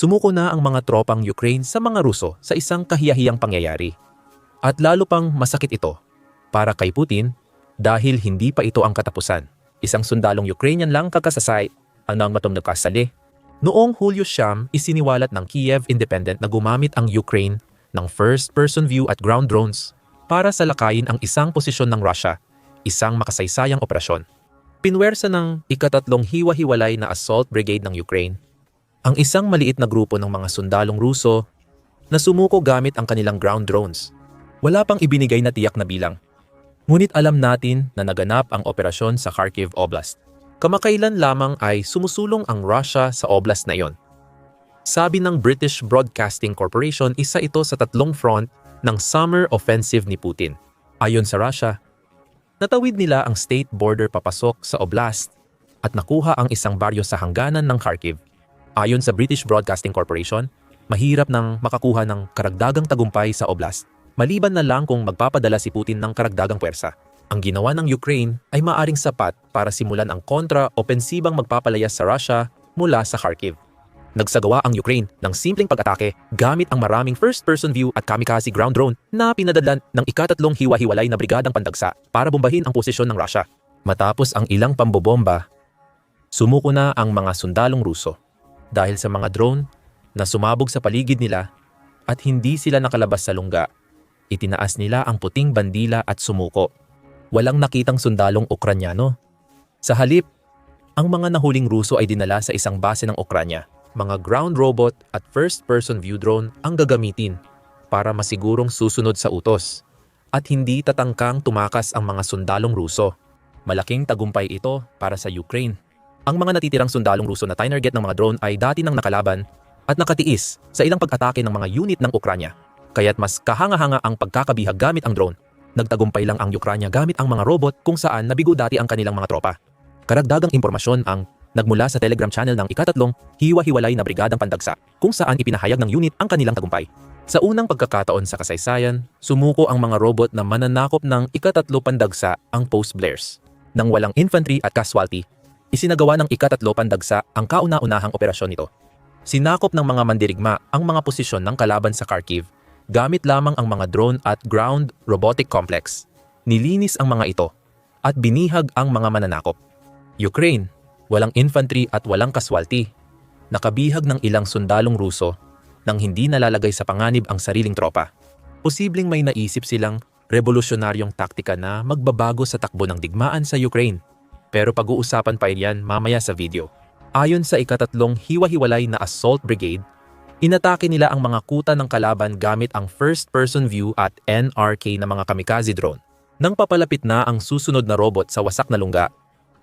Sumuko na ang mga tropang Ukraine sa mga Ruso sa isang kahiyahiyang pangyayari. At lalo pang masakit ito para kay Putin dahil hindi pa ito ang katapusan. Isang sundalong Ukrainian lang kakasasay ang nang matom nagkasali. Noong Hulyo siyam, isiniwalat ng Kiev Independent na gumamit ang Ukraine ng first-person view at ground drones para salakayin ang isang posisyon ng Russia, isang makasaysayang operasyon. Pinwersa ng ikatatlong hiwa-hiwalay na assault brigade ng Ukraine ang isang maliit na grupo ng mga sundalong Ruso na sumuko gamit ang kanilang ground drones. Wala pang ibinigay na tiyak na bilang. Ngunit alam natin na naganap ang operasyon sa Kharkiv Oblast. Kamakailan lamang ay sumusulong ang Russia sa oblast na iyon. Sabi ng British Broadcasting Corporation, isa ito sa tatlong front ng summer offensive ni Putin. Ayon sa Russia, natawid nila ang state border papasok sa oblast at nakuha ang isang baryo sa hangganan ng Kharkiv. Ayon sa British Broadcasting Corporation, mahirap nang makakuha ng karagdagang tagumpay sa oblast, maliban na lang kung magpapadala si Putin ng karagdagang puwersa. Ang ginawa ng Ukraine ay maaring sapat para simulan ang kontra-opensibang magpapalayas sa Russia mula sa Kharkiv. Nagsagawa ang Ukraine ng simpleng pag-atake gamit ang maraming first-person view at kamikaze ground drone na pinadadlan ng ikatatlong hiwa-hiwalay na brigadang pandagsa para bombahin ang posisyon ng Russia. Matapos ang ilang pambobomba, sumuko na ang mga sundalong Ruso dahil sa mga drone na sumabog sa paligid nila at hindi sila nakalabas sa lungga. Itinaas nila ang puting bandila at sumuko. Walang nakitang sundalong Ukranyano. Sa halip, ang mga nahuling Ruso ay dinala sa isang base ng Ukranya. Mga ground robot at first-person view drone ang gagamitin para masigurong susunod sa utos at hindi tatangkang tumakas ang mga sundalong Ruso. Malaking tagumpay ito para sa Ukraine ang mga natitirang sundalong Ruso na tinarget ng mga drone ay dati nang nakalaban at nakatiis sa ilang pag-atake ng mga unit ng Ukranya. Kaya't mas kahanga-hanga ang pagkakabihag gamit ang drone. Nagtagumpay lang ang Ukranya gamit ang mga robot kung saan nabigo dati ang kanilang mga tropa. Karagdagang impormasyon ang nagmula sa Telegram channel ng ikatatlong hiwa-hiwalay na brigadang pandagsa kung saan ipinahayag ng unit ang kanilang tagumpay. Sa unang pagkakataon sa kasaysayan, sumuko ang mga robot na mananakop ng ikatatlo pandagsa ang post Blairs. Nang walang infantry at casualty, Isinagawa ng ikatatlo pandagsa ang kauna-unahang operasyon nito. Sinakop ng mga mandirigma ang mga posisyon ng kalaban sa Kharkiv gamit lamang ang mga drone at ground robotic complex. Nilinis ang mga ito at binihag ang mga mananakop. Ukraine, walang infantry at walang kaswalty. Nakabihag ng ilang sundalong Ruso nang hindi nalalagay sa panganib ang sariling tropa. Posibleng may naisip silang revolusyonaryong taktika na magbabago sa takbo ng digmaan sa Ukraine pero pag-uusapan pa yan mamaya sa video. Ayon sa ikatatlong hiwa-hiwalay na assault brigade, inatake nila ang mga kuta ng kalaban gamit ang first-person view at NRK na mga kamikaze drone. Nang papalapit na ang susunod na robot sa wasak na lungga,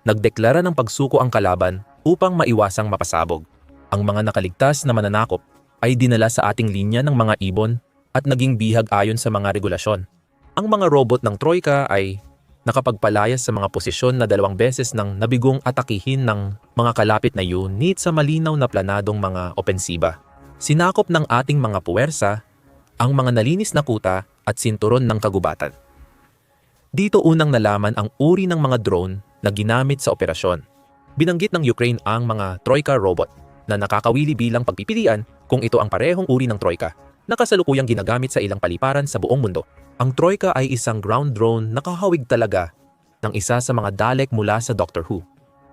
nagdeklara ng pagsuko ang kalaban upang maiwasang mapasabog. Ang mga nakaligtas na mananakop ay dinala sa ating linya ng mga ibon at naging bihag ayon sa mga regulasyon. Ang mga robot ng Troika ay nakapagpalayas sa mga posisyon na dalawang beses ng nabigong atakihin ng mga kalapit na unit sa malinaw na planadong mga opensiba. Sinakop ng ating mga puwersa ang mga nalinis na kuta at sinturon ng kagubatan. Dito unang nalaman ang uri ng mga drone na ginamit sa operasyon. Binanggit ng Ukraine ang mga Troika robot na nakakawili bilang pagpipilian kung ito ang parehong uri ng Troika na kasalukuyang ginagamit sa ilang paliparan sa buong mundo. Ang Troika ay isang ground drone na kahawig talaga ng isa sa mga Dalek mula sa Doctor Who.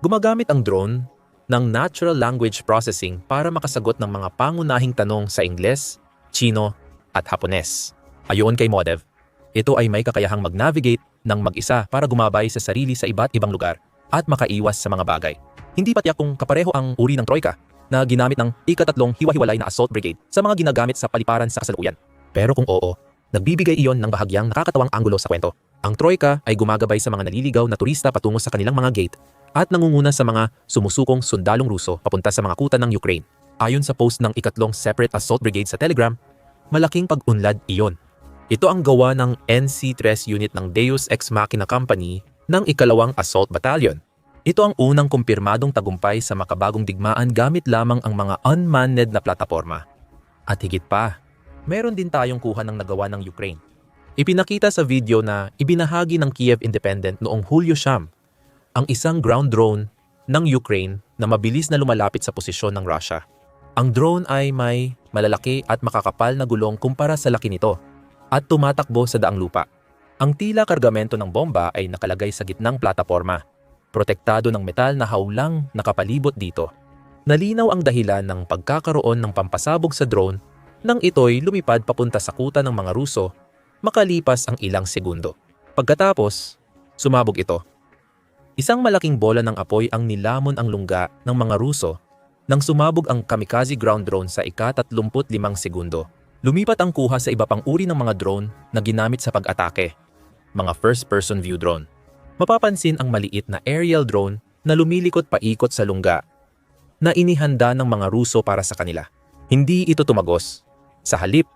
Gumagamit ang drone ng natural language processing para makasagot ng mga pangunahing tanong sa Ingles, Chino at Hapones. Ayon kay Modev, ito ay may kakayahang mag-navigate ng mag-isa para gumabay sa sarili sa iba't ibang lugar at makaiwas sa mga bagay. Hindi patiyak kung kapareho ang uri ng Troika na ginamit ng ikatatlong hiwa-hiwalay na assault brigade sa mga ginagamit sa paliparan sa kasalukuyan. Pero kung oo, Nagbibigay iyon ng bahagyang nakakatawang anggulo sa kwento. Ang Troika ay gumagabay sa mga naliligaw na turista patungo sa kanilang mga gate at nangunguna sa mga sumusukong sundalong Ruso papunta sa mga kuta ng Ukraine. Ayon sa post ng ikatlong Separate Assault Brigade sa Telegram, malaking pag-unlad iyon. Ito ang gawa ng NC-3 unit ng Deus Ex Machina Company ng ikalawang Assault Battalion. Ito ang unang kumpirmadong tagumpay sa makabagong digmaan gamit lamang ang mga unmanned na plataforma. At higit pa, meron din tayong kuha ng nagawa ng Ukraine. Ipinakita sa video na ibinahagi ng Kiev Independent noong Hulyo siyam ang isang ground drone ng Ukraine na mabilis na lumalapit sa posisyon ng Russia. Ang drone ay may malalaki at makakapal na gulong kumpara sa laki nito at tumatakbo sa daang lupa. Ang tila kargamento ng bomba ay nakalagay sa gitnang plataforma, protektado ng metal na hawlang nakapalibot dito. Nalinaw ang dahilan ng pagkakaroon ng pampasabog sa drone nang ito'y lumipad papunta sa kuta ng mga Ruso makalipas ang ilang segundo. Pagkatapos, sumabog ito. Isang malaking bola ng apoy ang nilamon ang lungga ng mga Ruso nang sumabog ang kamikaze ground drone sa ika-35 segundo. Lumipat ang kuha sa iba pang uri ng mga drone na ginamit sa pag-atake, mga first-person view drone. Mapapansin ang maliit na aerial drone na lumilikot paikot sa lungga na inihanda ng mga Ruso para sa kanila. Hindi ito tumagos. Sa halip,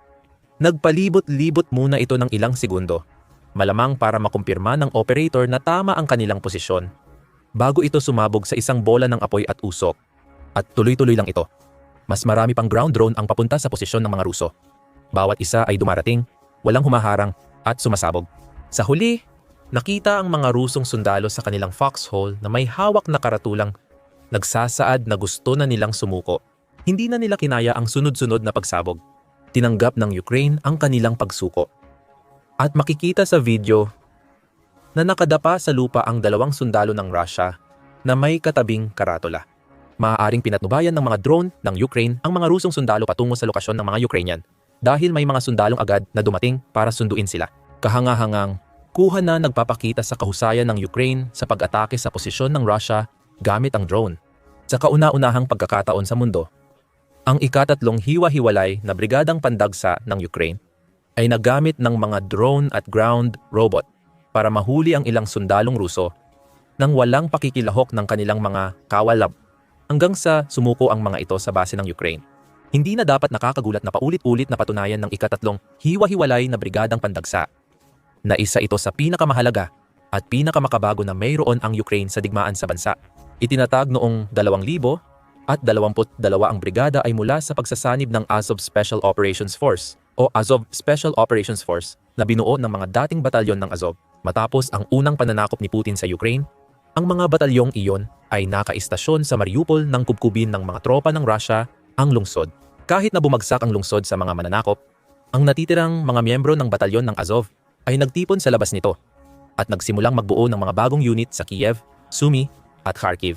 nagpalibot-libot muna ito ng ilang segundo, malamang para makumpirma ng operator na tama ang kanilang posisyon bago ito sumabog sa isang bola ng apoy at usok. At tuloy-tuloy lang ito. Mas marami pang ground drone ang papunta sa posisyon ng mga Ruso. Bawat isa ay dumarating, walang humaharang at sumasabog. Sa huli, nakita ang mga Rusong sundalo sa kanilang foxhole na may hawak na karatulang nagsasaad na gusto na nilang sumuko. Hindi na nila kinaya ang sunod-sunod na pagsabog. Tinanggap ng Ukraine ang kanilang pagsuko. At makikita sa video na nakadapa sa lupa ang dalawang sundalo ng Russia na may katabing karatula. Maaaring pinatnubayan ng mga drone ng Ukraine ang mga Rusong sundalo patungo sa lokasyon ng mga Ukrainian dahil may mga sundalong agad na dumating para sunduin sila. Kahanga-hangang kuha na nagpapakita sa kahusayan ng Ukraine sa pag-atake sa posisyon ng Russia gamit ang drone. Sa kauna-unahang pagkakataon sa mundo, ang ikatatlong hiwa-hiwalay na brigadang pandagsa ng Ukraine ay nagamit ng mga drone at ground robot para mahuli ang ilang sundalong Ruso nang walang pakikilahok ng kanilang mga kawalab hanggang sa sumuko ang mga ito sa base ng Ukraine. Hindi na dapat nakakagulat na paulit-ulit na patunayan ng ikatatlong hiwa-hiwalay na brigadang pandagsa na isa ito sa pinakamahalaga at pinakamakabago na mayroon ang Ukraine sa digmaan sa bansa. Itinatag noong 2000 at 22 ang brigada ay mula sa pagsasanib ng Azov Special Operations Force o Azov Special Operations Force na binuo ng mga dating batalyon ng Azov. Matapos ang unang pananakop ni Putin sa Ukraine, ang mga batalyong iyon ay nakaistasyon sa Mariupol nang kubkubin ng mga tropa ng Russia ang lungsod. Kahit na bumagsak ang lungsod sa mga mananakop, ang natitirang mga miyembro ng batalyon ng Azov ay nagtipon sa labas nito at nagsimulang magbuo ng mga bagong unit sa Kiev, Sumy at Kharkiv.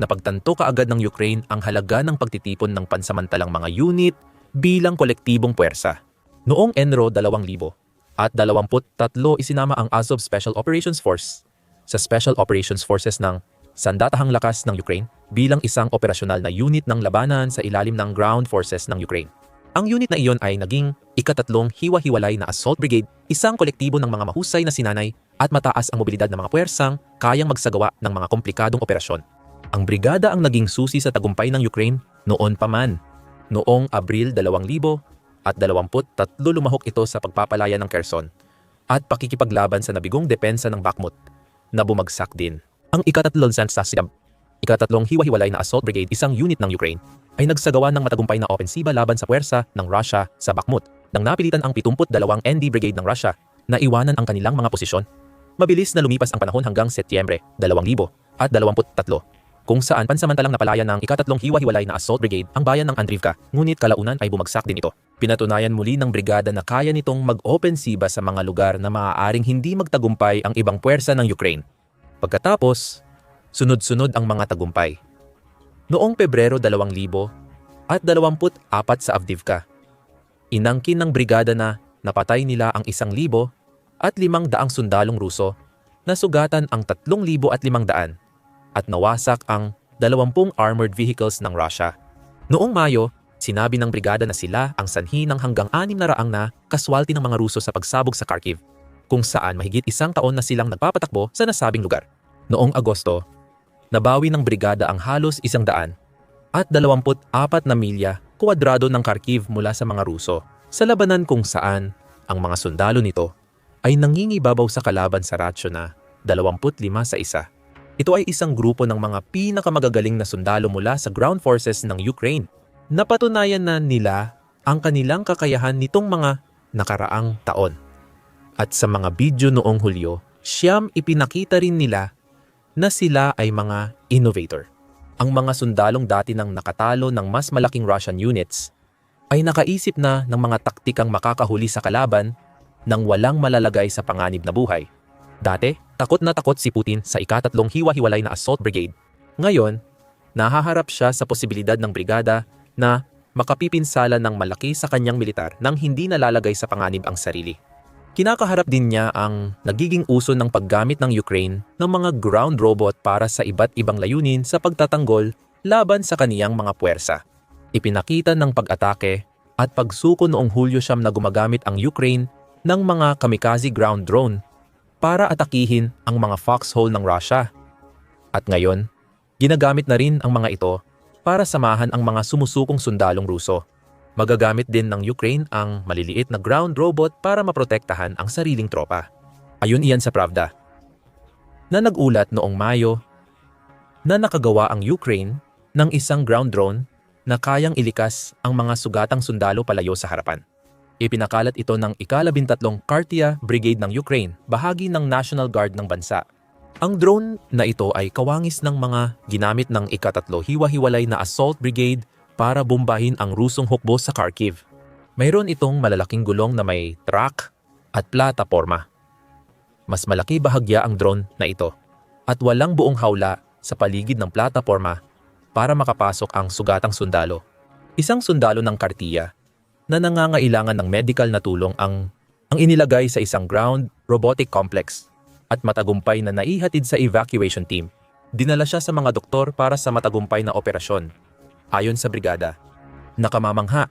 Napagtanto kaagad ng Ukraine ang halaga ng pagtitipon ng pansamantalang mga unit bilang kolektibong puwersa. Noong Enro 2000 at 23 isinama ang Azov Special Operations Force sa Special Operations Forces ng Sandatahang Lakas ng Ukraine bilang isang operasyonal na unit ng labanan sa ilalim ng ground forces ng Ukraine. Ang unit na iyon ay naging ikatatlong hiwa-hiwalay na assault brigade, isang kolektibo ng mga mahusay na sinanay at mataas ang mobilidad ng mga puwersang kayang magsagawa ng mga komplikadong operasyon. Ang brigada ang naging susi sa tagumpay ng Ukraine noon pa man. Noong Abril 2000 at 23 lumahok ito sa pagpapalaya ng Kherson at pakikipaglaban sa nabigong depensa ng Bakhmut na bumagsak din. Ang ikatatlong Sansasidam, ikatatlong hiwa-hiwalay na assault brigade, isang unit ng Ukraine, ay nagsagawa ng matagumpay na opensiba laban sa puwersa ng Russia sa Bakhmut nang napilitan ang 72 ND Brigade ng Russia na iwanan ang kanilang mga posisyon. Mabilis na lumipas ang panahon hanggang Setyembre 2000 at 23 kung saan pansamantalang napalaya ng ikatatlong hiwa-hiwalay na assault brigade ang bayan ng Andrivka, ngunit kalaunan ay bumagsak din ito. Pinatunayan muli ng brigada na kaya nitong mag-opensiba sa mga lugar na maaaring hindi magtagumpay ang ibang puwersa ng Ukraine. Pagkatapos, sunod-sunod ang mga tagumpay. Noong Pebrero 2000 at 24 sa Avdivka, inangkin ng brigada na napatay nila ang isang libo at limang daang sundalong Ruso na sugatan ang tatlong libo at limang daan at nawasak ang 20 armored vehicles ng Russia. Noong Mayo, sinabi ng brigada na sila ang sanhi ng hanggang anim na raang na kaswalti ng mga Ruso sa pagsabog sa Kharkiv, kung saan mahigit isang taon na silang nagpapatakbo sa nasabing lugar. Noong Agosto, nabawi ng brigada ang halos isang daan at 24 na milya kwadrado ng Kharkiv mula sa mga Ruso sa labanan kung saan ang mga sundalo nito ay nangingibabaw sa kalaban sa ratsyo na 25 sa isa. Ito ay isang grupo ng mga pinakamagagaling na sundalo mula sa ground forces ng Ukraine. Napatunayan na nila ang kanilang kakayahan nitong mga nakaraang taon. At sa mga video noong Hulyo, siyam ipinakita rin nila na sila ay mga innovator. ang mga sundalong dati nang nakatalo ng mas malaking Russian units ay nakaisip na ng mga taktikang makakahuli sa kalaban nang walang malalagay sa panganib na buhay. Dati, takot na takot si Putin sa ikatatlong hiwa-hiwalay na assault brigade. Ngayon, nahaharap siya sa posibilidad ng brigada na makapipinsala ng malaki sa kanyang militar nang hindi nalalagay sa panganib ang sarili. Kinakaharap din niya ang nagiging uso ng paggamit ng Ukraine ng mga ground robot para sa iba't ibang layunin sa pagtatanggol laban sa kaniyang mga puwersa. Ipinakita ng pag-atake at pagsuko noong Hulyo siyam na gumagamit ang Ukraine ng mga kamikaze ground drone para atakihin ang mga foxhole ng Russia. At ngayon, ginagamit na rin ang mga ito para samahan ang mga sumusukong sundalong Ruso. Magagamit din ng Ukraine ang maliliit na ground robot para maprotektahan ang sariling tropa. Ayun iyan sa Pravda. Na nagulat noong Mayo na nakagawa ang Ukraine ng isang ground drone na kayang ilikas ang mga sugatang sundalo palayo sa harapan. Ipinakalat ito ng ikalabintatlong Kartia Brigade ng Ukraine, bahagi ng National Guard ng bansa. Ang drone na ito ay kawangis ng mga ginamit ng ikatatlo hiwa-hiwalay na assault brigade para bombahin ang Rusong hukbo sa Kharkiv. Mayroon itong malalaking gulong na may track at plataporma. Mas malaki bahagya ang drone na ito at walang buong hawla sa paligid ng plataporma para makapasok ang sugatang sundalo. Isang sundalo ng Kartiya na nangangailangan ng medical na tulong ang ang inilagay sa isang ground robotic complex at matagumpay na naihatid sa evacuation team. Dinala siya sa mga doktor para sa matagumpay na operasyon. Ayon sa brigada, nakamamangha.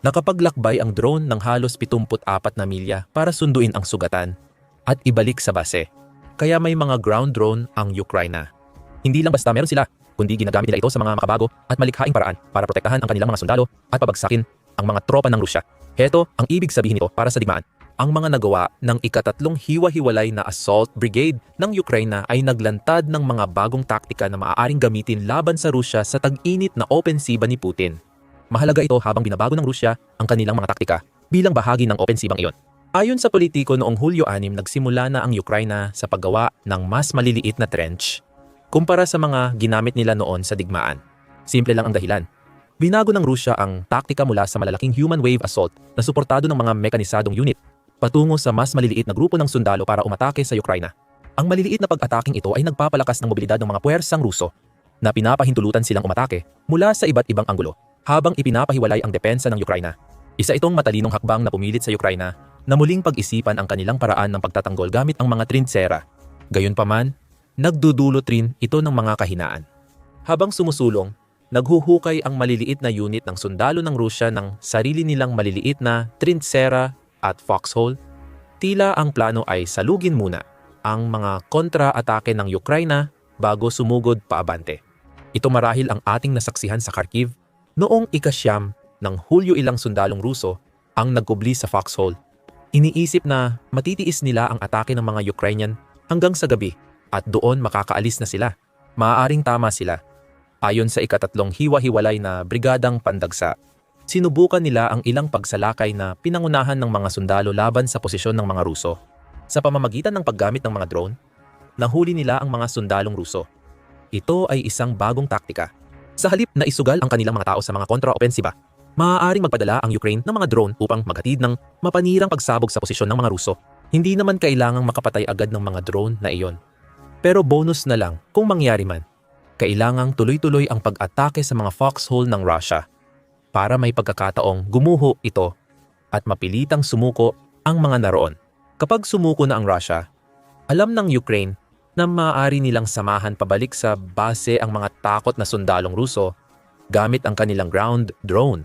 Nakapaglakbay ang drone ng halos 74 na milya para sunduin ang sugatan at ibalik sa base. Kaya may mga ground drone ang Ukraine. Hindi lang basta meron sila, kundi ginagamit nila ito sa mga makabago at malikhaing paraan para protektahan ang kanilang mga sundalo at pabagsakin ang mga tropa ng Rusya. Heto ang ibig sabihin nito para sa digmaan. Ang mga nagawa ng ikatatlong hiwa-hiwalay na assault brigade ng Ukraine ay naglantad ng mga bagong taktika na maaaring gamitin laban sa Rusya sa tag-init na opensiba ni Putin. Mahalaga ito habang binabago ng Rusya ang kanilang mga taktika bilang bahagi ng opensibang iyon. Ayon sa politiko noong Hulyo 6, nagsimula na ang Ukraine sa paggawa ng mas maliliit na trench kumpara sa mga ginamit nila noon sa digmaan. Simple lang ang dahilan. Binago ng Rusya ang taktika mula sa malalaking human wave assault na suportado ng mga mekanisadong unit patungo sa mas maliliit na grupo ng sundalo para umatake sa Ukraine. Ang maliliit na pag-ataking ito ay nagpapalakas ng mobilidad ng mga puwersang Ruso na pinapahintulutan silang umatake mula sa iba't ibang anggulo habang ipinapahiwalay ang depensa ng Ukraine. Isa itong matalinong hakbang na pumilit sa Ukraine na muling pag-isipan ang kanilang paraan ng pagtatanggol gamit ang mga trintsera. Gayunpaman, nagdudulot rin ito ng mga kahinaan. Habang sumusulong, naghuhukay ang maliliit na unit ng sundalo ng Rusya ng sarili nilang maliliit na trintsera at foxhole, tila ang plano ay salugin muna ang mga kontra-atake ng Ukraine bago sumugod paabante. Ito marahil ang ating nasaksihan sa Kharkiv noong ikasyam ng Hulyo ilang sundalong Ruso ang nagkubli sa foxhole. Iniisip na matitiis nila ang atake ng mga Ukrainian hanggang sa gabi at doon makakaalis na sila. Maaaring tama sila. Ayon sa ikatatlong hiwa-hiwalay na Brigadang Pandagsa, sinubukan nila ang ilang pagsalakay na pinangunahan ng mga sundalo laban sa posisyon ng mga Ruso. Sa pamamagitan ng paggamit ng mga drone, nahuli nila ang mga sundalong Ruso. Ito ay isang bagong taktika. Sa halip na isugal ang kanilang mga tao sa mga kontra-opensiba, maaaring magpadala ang Ukraine ng mga drone upang maghatid ng mapanirang pagsabog sa posisyon ng mga Ruso. Hindi naman kailangang makapatay agad ng mga drone na iyon. Pero bonus na lang kung mangyari man. Kailangang tuloy-tuloy ang pag-atake sa mga foxhole ng Russia para may pagkakataong gumuho ito at mapilitang sumuko ang mga naroon. Kapag sumuko na ang Russia, alam ng Ukraine na maaari nilang samahan pabalik sa base ang mga takot na sundalong Ruso gamit ang kanilang ground drone.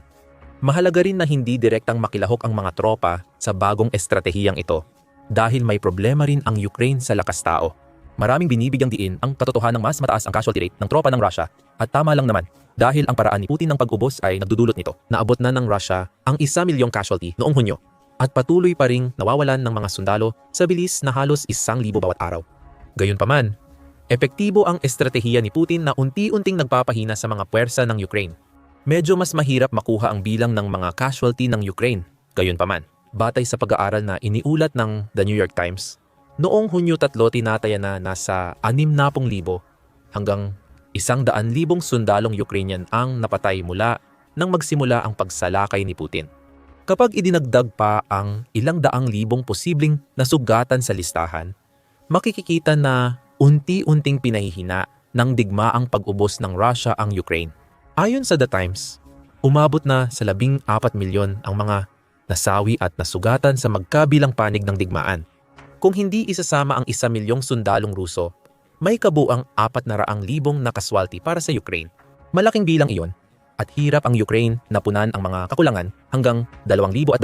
Mahalaga rin na hindi direktang makilahok ang mga tropa sa bagong estratehiyang ito dahil may problema rin ang Ukraine sa lakas tao. Maraming binibigyang diin ang katotohanan ng mas mataas ang casualty rate ng tropa ng Russia at tama lang naman dahil ang paraan ni Putin ng pag-ubos ay nagdudulot nito. Naabot na ng Russia ang isa milyong casualty noong Hunyo at patuloy pa ring nawawalan ng mga sundalo sa bilis na halos isang libo bawat araw. Gayunpaman, epektibo ang estratehiya ni Putin na unti-unting nagpapahina sa mga puwersa ng Ukraine. Medyo mas mahirap makuha ang bilang ng mga casualty ng Ukraine. Gayunpaman, batay sa pag-aaral na iniulat ng The New York Times, Noong Hunyo 3 tinataya na nasa 60,000 hanggang Isang daan libong sundalong Ukrainian ang napatay mula nang magsimula ang pagsalakay ni Putin. Kapag idinagdag pa ang ilang daang libong posibleng nasugatan sa listahan, makikikita na unti-unting pinahihina ng digmaang pag-ubos ng Russia ang Ukraine. Ayon sa The Times, umabot na sa labing apat milyon ang mga nasawi at nasugatan sa magkabilang panig ng digmaan. Kung hindi isasama ang isa milyong sundalong Ruso, may kabuang apat na raang libong nakaswalti para sa Ukraine. Malaking bilang iyon at hirap ang Ukraine na punan ang mga kakulangan hanggang 2025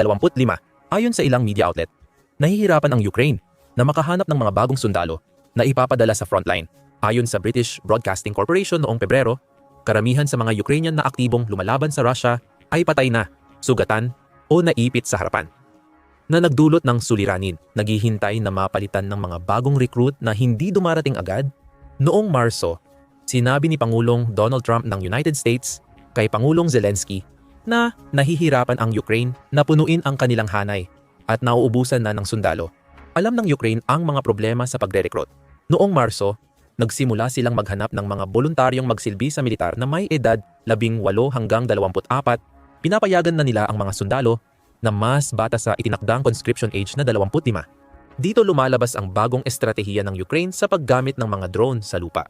ayon sa ilang media outlet. Nahihirapan ang Ukraine na makahanap ng mga bagong sundalo na ipapadala sa frontline. Ayon sa British Broadcasting Corporation noong Pebrero, karamihan sa mga Ukrainian na aktibong lumalaban sa Russia ay patay na, sugatan o naipit sa harapan na nagdulot ng suliranin, naghihintay na mapalitan ng mga bagong recruit na hindi dumarating agad. Noong Marso, sinabi ni Pangulong Donald Trump ng United States kay Pangulong Zelensky na nahihirapan ang Ukraine na punuin ang kanilang hanay at nauubusan na ng sundalo. Alam ng Ukraine ang mga problema sa pagre-recruit. Noong Marso, nagsimula silang maghanap ng mga voluntaryong magsilbi sa militar na may edad 18 hanggang 24. Pinapayagan na nila ang mga sundalo na mas bata sa itinakdang conscription age na 25. Dito lumalabas ang bagong estratehiya ng Ukraine sa paggamit ng mga drone sa lupa.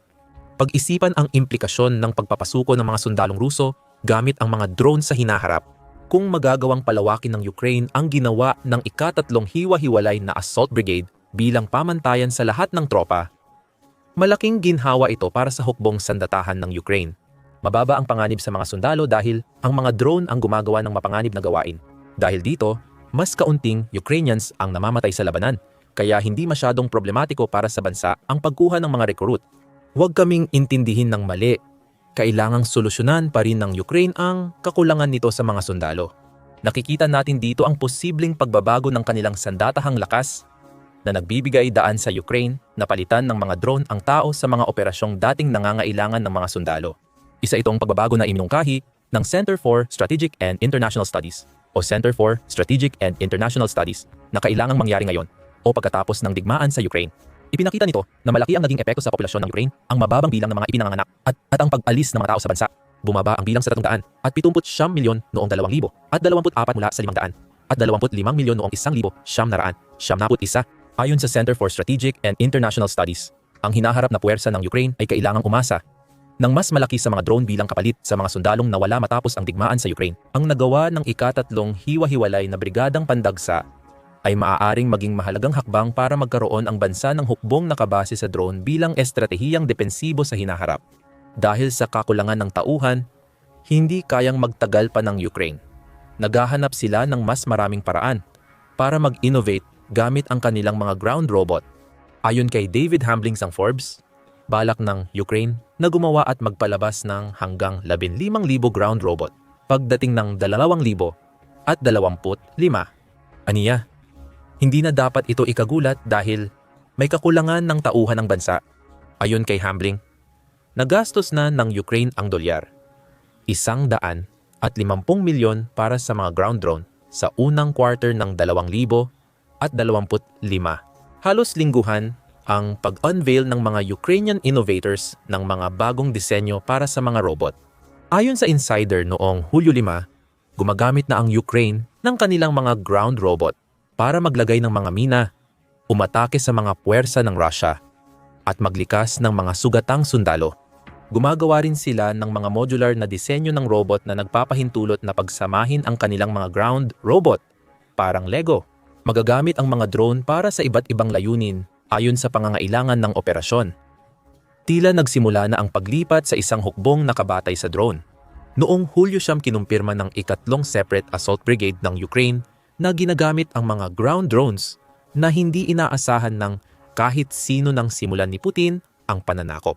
Pag-isipan ang implikasyon ng pagpapasuko ng mga sundalong Ruso gamit ang mga drone sa hinaharap kung magagawang palawakin ng Ukraine ang ginawa ng ikatatlong hiwa-hiwalay na assault brigade bilang pamantayan sa lahat ng tropa. Malaking ginhawa ito para sa hukbong sandatahan ng Ukraine. Mababa ang panganib sa mga sundalo dahil ang mga drone ang gumagawa ng mapanganib na gawain. Dahil dito, mas kaunting Ukrainians ang namamatay sa labanan, kaya hindi masyadong problematiko para sa bansa ang pagkuha ng mga recruit. Huwag kaming intindihin ng mali. Kailangang solusyonan pa rin ng Ukraine ang kakulangan nito sa mga sundalo. Nakikita natin dito ang posibleng pagbabago ng kanilang sandatahang lakas na nagbibigay daan sa Ukraine na palitan ng mga drone ang tao sa mga operasyong dating nangangailangan ng mga sundalo. Isa itong pagbabago na iminungkahi ng Center for Strategic and International Studies o Center for Strategic and International Studies na kailangang mangyari ngayon o pagkatapos ng digmaan sa Ukraine. Ipinakita nito na malaki ang naging epekto sa populasyon ng Ukraine, ang mababang bilang ng mga ipinanganak at, at ang pag-alis ng mga tao sa bansa. Bumaba ang bilang sa 300 at 70 milyon noong 2000 at 24 mula sa 500 at 25 milyon noong 1,000 siyam naraan, siyam naput isa. Ayon sa Center for Strategic and International Studies, ang hinaharap na puwersa ng Ukraine ay kailangang umasa ng mas malaki sa mga drone bilang kapalit sa mga sundalong nawala matapos ang digmaan sa Ukraine. Ang nagawa ng ikatatlong hiwa-hiwalay na brigadang pandagsa ay maaaring maging mahalagang hakbang para magkaroon ang bansa ng hukbong nakabase sa drone bilang estratehiyang depensibo sa hinaharap. Dahil sa kakulangan ng tauhan, hindi kayang magtagal pa ng Ukraine. Naghahanap sila ng mas maraming paraan para mag-innovate gamit ang kanilang mga ground robot. Ayon kay David Hamblings ng Forbes, balak ng Ukraine na gumawa at magpalabas ng hanggang 15,000 ground robot pagdating ng 2,000 at 25. Aniya, hindi na dapat ito ikagulat dahil may kakulangan ng tauhan ng bansa. Ayon kay Hambling, nagastos na ng Ukraine ang dolyar. Isang daan at 50 milyon para sa mga ground drone sa unang quarter ng 2,000 at 25. Halos lingguhan ang pag-unveil ng mga Ukrainian innovators ng mga bagong disenyo para sa mga robot. Ayon sa insider noong Hulyo 5, gumagamit na ang Ukraine ng kanilang mga ground robot para maglagay ng mga mina, umatake sa mga puwersa ng Russia, at maglikas ng mga sugatang sundalo. Gumagawa rin sila ng mga modular na disenyo ng robot na nagpapahintulot na pagsamahin ang kanilang mga ground robot, parang Lego. Magagamit ang mga drone para sa iba't ibang layunin ayon sa pangangailangan ng operasyon. Tila nagsimula na ang paglipat sa isang hukbong nakabatay sa drone. Noong Hulyo siyam kinumpirma ng ikatlong separate assault brigade ng Ukraine na ginagamit ang mga ground drones na hindi inaasahan ng kahit sino ng simulan ni Putin ang pananakop.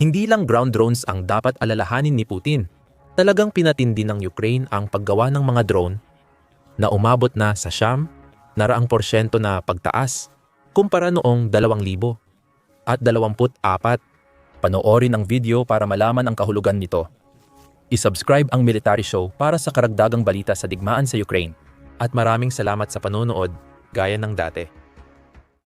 Hindi lang ground drones ang dapat alalahanin ni Putin. Talagang pinatindi ng Ukraine ang paggawa ng mga drone na umabot na sa siyam na raang porsyento na pagtaas kumpara noong 2000 at 24. Panoorin ang video para malaman ang kahulugan nito. I-subscribe ang Military Show para sa karagdagang balita sa digmaan sa Ukraine. At maraming salamat sa panonood, gaya ng dati.